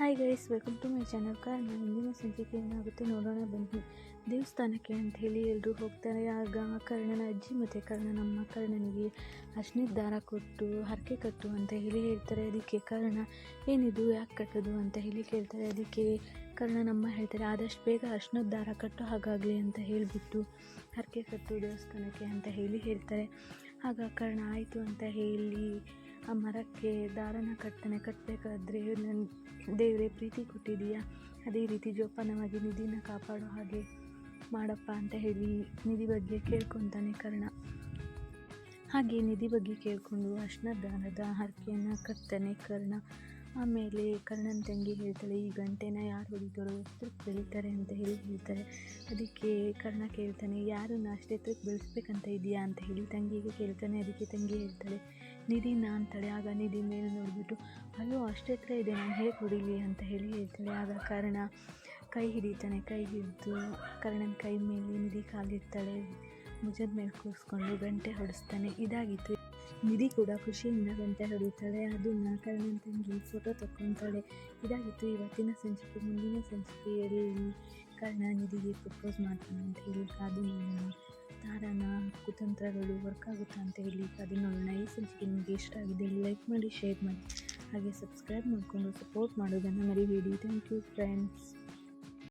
Hi guys welcome to my channel ಕಾರಣ ಇಂದಿನ ಸಂಚಿಕೆ ಏನಾಗುತ್ತೆ ನೋಡೋಣ ಬನ್ನಿ. ದೇವಸ್ಥಾನಕ್ಕೆ ಅಂತ ಹೇಳಿ ಎಲ್ಲರೂ ಹೋಗ್ತಾರೆ. ಆಗ ಕರ್ಣನ ಅಜ್ಜಿ ಮತ್ತು ಕರ್ಣನಮ್ಮ ಕರ್ಣನಿಗೆ ಅರ್ಶಿನದ ದಾರ ಕೊಟ್ಟು, ಹರಕೆ ಕಟ್ಟು ಅಂತ ಹೇಳಿ ಹೇಳ್ತಾರೆ. ಅದಕ್ಕೆ ಕರ್ಣ, ಏನಿದು, ಯಾಕೆ ಕಟ್ಟೋದು ಅಂತ ಹೇಳಿ ಕೇಳ್ತಾರೆ. ಅದಕ್ಕೆ ಕರ್ಣನಮ್ಮ ಹೇಳ್ತಾರೆ, ಆದಷ್ಟು ಬೇಗ ಅರ್ಶಿನದ ದಾರ ಕಟ್ಟು ಹಾಗಾಗಲಿ ಅಂತ ಹೇಳಿಬಿಟ್ಟು ಹರಕೆ ಕಟ್ಟು ದೇವಸ್ಥಾನಕ್ಕೆ ಅಂತ ಹೇಳಿ ಹೇಳ್ತಾರೆ. ಆಗ ಕರ್ಣ, ಆಯಿತು ಅಂತ ಹೇಳಿ ಆ ಮರಕ್ಕೆ ದಾರನ ಕಟ್ತಾನೆ ಕಟ್ಟಬೇಕಾದ್ರೆ ನನ್ನ ದೇವರೇ ಪ್ರೀತಿ ಕೊಟ್ಟಿದೀಯಾ? ಅದೇ ರೀತಿ ಜೋಪಾನವಾಗಿ ನಿಧಿನ ಕಾಪಾಡೋ ಹಾಗೆ ಮಾಡಪ್ಪ ಅಂತ ಹೇಳಿ ನಿಧಿ ಬಗ್ಗೆ ಕೇಳ್ಕೊತಾನೆ ಕರ್ಣ. ಹಾಗೆ ನಿಧಿ ಬಗ್ಗೆ ಕೇಳಿಕೊಂಡು ಅರ್ಶನ ದಾರದ ಹರಕೆಯನ್ನು ಕಟ್ತಾನೆ ಕರ್ಣ. ಆಮೇಲೆ ಕರ್ಣನ ತಂಗಿ ಹೇಳ್ತಾಳೆ, ಈ ಗಂಟೆನ ಯಾರು ಹೊಡಿತಾರೋ ಎತ್ತರಕ್ಕೆ ಬೆಳೀತಾರೆ ಅಂತ ಹೇಳಿ ಹೇಳ್ತಾರೆ. ಅದಕ್ಕೆ ಕರ್ಣ ಕೇಳ್ತಾನೆ, ಯಾರು ಅಷ್ಟೇ ಎತ್ತರಕ್ಕೆ ಬೆಳೆಸ್ಬೇಕಂತ ಇದೆಯಾ ಅಂತ ಹೇಳಿ ತಂಗಿಗೆ ಕೇಳ್ತಾನೆ. ಅದಕ್ಕೆ ತಂಗಿ ಹೇಳ್ತಾಳೆ ನಿಧಿನ ಅಂತಾಳೆ ಆಗ ನಿಧಿ ಮೇಲೆ ನೋಡಿಬಿಟ್ಟು, ಅಯ್ಯೋ, ಅಷ್ಟೇ ಎತ್ತರ ಇದೆ, ನಾನು ಹೇಗೆ ಹೊಡಿಲಿ? ಅಂತ ಹೇಳಿ ಹೇಳ್ತಾಳೆ. ಆಗ ಕರ್ಣ ಕೈ ಹಿಡಿತಾನೆ. ಕೈ ಹಿಡಿದು ಕರ್ಣನ ಕೈ ಮೇಲೆ ನಿಧಿ ಕಾಲಿಡ್ತಾಳೆ. ಮುಜದ ಮೇಲೆ ಕೂರಿಸ್ಕೊಂಡು ಗಂಟೆ ಹೊಡೆಸ್ತಾನೆ. ಇದಾಗಿತ್ತು. ನಿಧಿ ಕೂಡ ಖುಷಿಯಿಂದ ಗಂಟೆ ಹೊಡಿತಾಳೆ. ಅದನ್ನು ಕರ್ಣನ ತಂಗಿ ಫೋಟೋ ತಕ್ಕೊತಾಳೆ. ಇದಾಗಿತ್ತು ಇವತ್ತಿನ ಸಂಚಿಕೆ, ಮುಂದಿನ ಸಂಚಿಕೆಯಲ್ಲಿ ಕರ್ಣ ನಿಧಿಗೆ ಪ್ರಪೋಸ್ ಮಾಡ್ತಾನೆ ಅಂತ ಹೇಳಿ ನೋಡೋಣ ತಾರನ ಕುತಂತ್ರಗಳು ವರ್ಕ್ ಆಗುತ್ತಾ ಅಂತ ಹೇಳಿ ಅದು ನೋಡೋಣ ಈ ಸಂಚಿಕೆ ನಿಮಗೆ ಇಷ್ಟ ಆಗಿದೆ ಲೈಕ್ ಮಾಡಿ ಶೇರ್ ಮಾಡಿ. ಹಾಗೆ ಸಬ್ಸ್ಕ್ರೈಬ್ ಮಾಡಿಕೊಂಡು ಸಪೋರ್ಟ್ ಮಾಡೋದನ್ನು ಮರಿಬೇಡಿ. Thank you friends